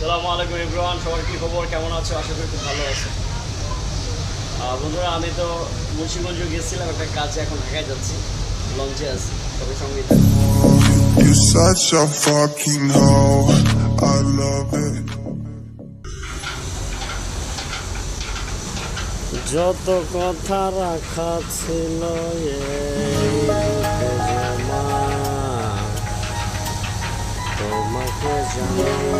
সালামু আলাইকুম ইব্রাহান সবার কি খবর? কেমন আছো? আশা করি খুব ভালো আছো। বন্ধুরা আমি তো মুন্সিগঞ্জ গেছিলাম একটা কাজে এখন ঢাকায় যাচ্ছি লঞ্চে আছি তবে. যত কথা রাখা ছিল জমা, তোমাকে জানিয়ে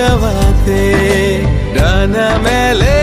ಜವತೆ ದನ ಮೇಲೆ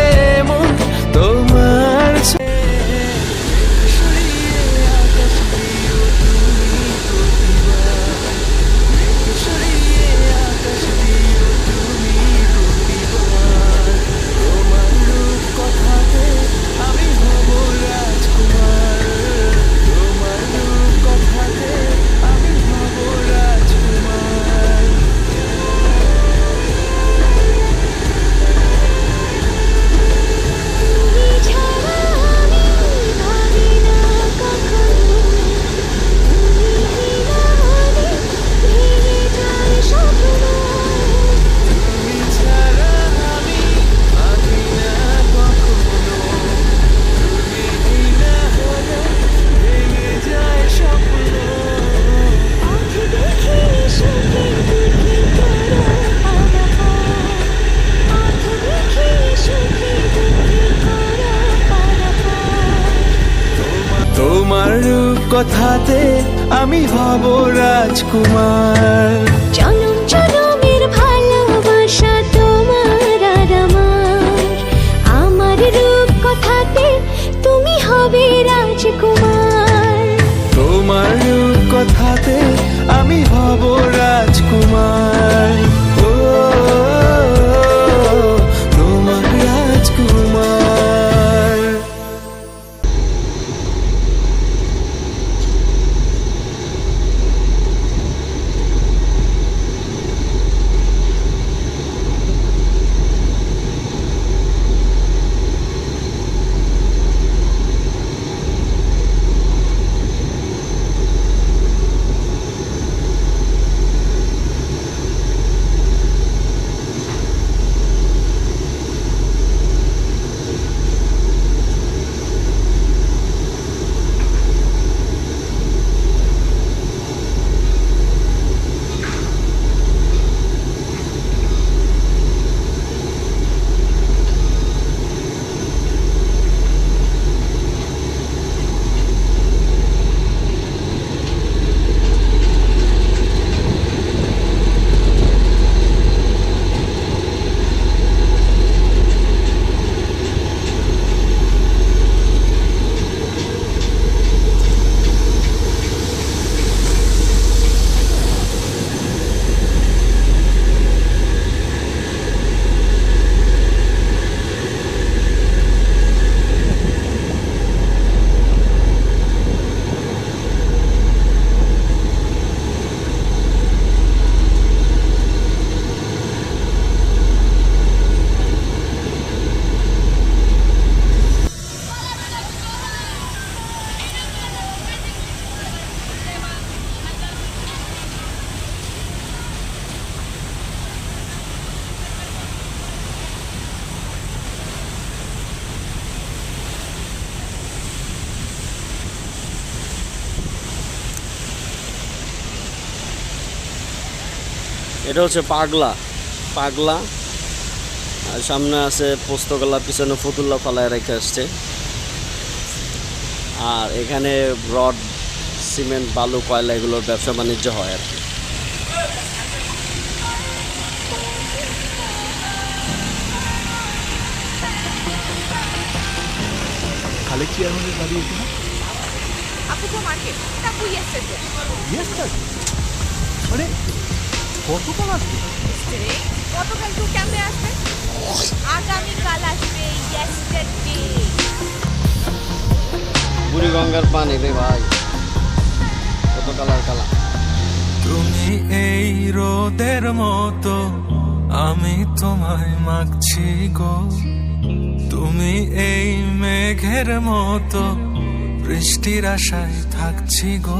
কথাতে আমি হব রাজকুমার। জনম জনমের ভালোবাসা তোমার আর আমার। আমার রূপ কথাতে তুমি হবে রাজকুমার। তোমার রূপ কথাতে আমি হব রাজকুমার। এটা হচ্ছে পাগলা। পাগলা। আর সামনে আছে পোস্তকলা পিছনে ফতুল্লা ফালায় রেখে আসছে। আর এখানে রড সিমেন্ট বালু কয়লা এগুলোর ব্যবসা বাণিজ্য হয় আর কি। চেয়ারম্যানের বাড়ি এখানে মানে কতকাল আসবে. গতকাল কেমনে আসবে? আগামীকাল আসবে yesterday. বুড়ি গঙ্গার পানি রে ভাই। কালার কালা তুমি এই রোদের মতো আমি তোমায় মাগছি গো। তুমি এই মেঘের মতো বৃষ্টির আশায় থাকছি গো।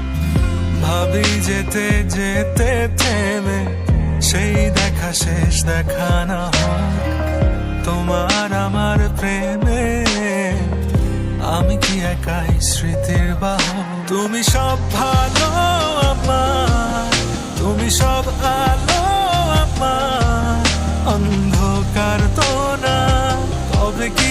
ভাবি যেতে যেতে থেমে, সেই দেখা শেষ দেখা না হোক, তোমার আমার প্রেমে। আমি কি একাই স্মৃতির বাহ তুমি সব ভালো আমার, তুমি সব আলো আমার, অন্ধকার তো না, তবে কি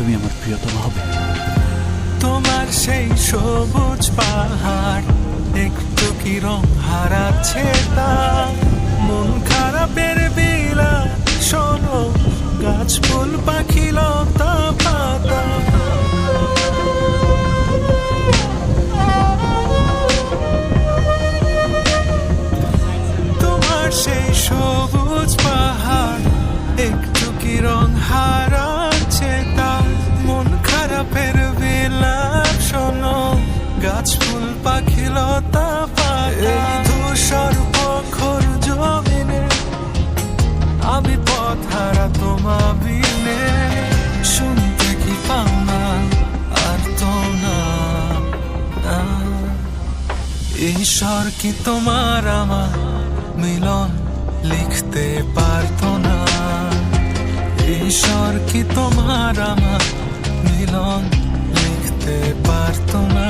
তুমি আমার প্রিয়তম হবে। তোমার সেই সবুজ পাহাড়, একটু কি রং হারাচ্ছে তা? মন খারাপের বিলা, শোনো গাছ ফুল পাখি, লতা পাতা। তোমার সেই সবুজ পাহাড়, একটু কি রং হারাচ্ছে ঈশ্বর কি তোমার আমার মিলন লিখতে পারতো না? ঈশ্বর কি তোমার আমার মিলন লিখতে পারতো না?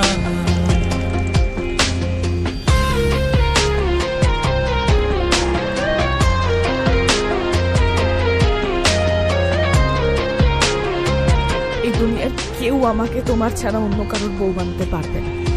এই দুনিয়ার কেউ আমাকে তোমার ছাড়া অন্য কারোর বউ বানাতে পারবে না।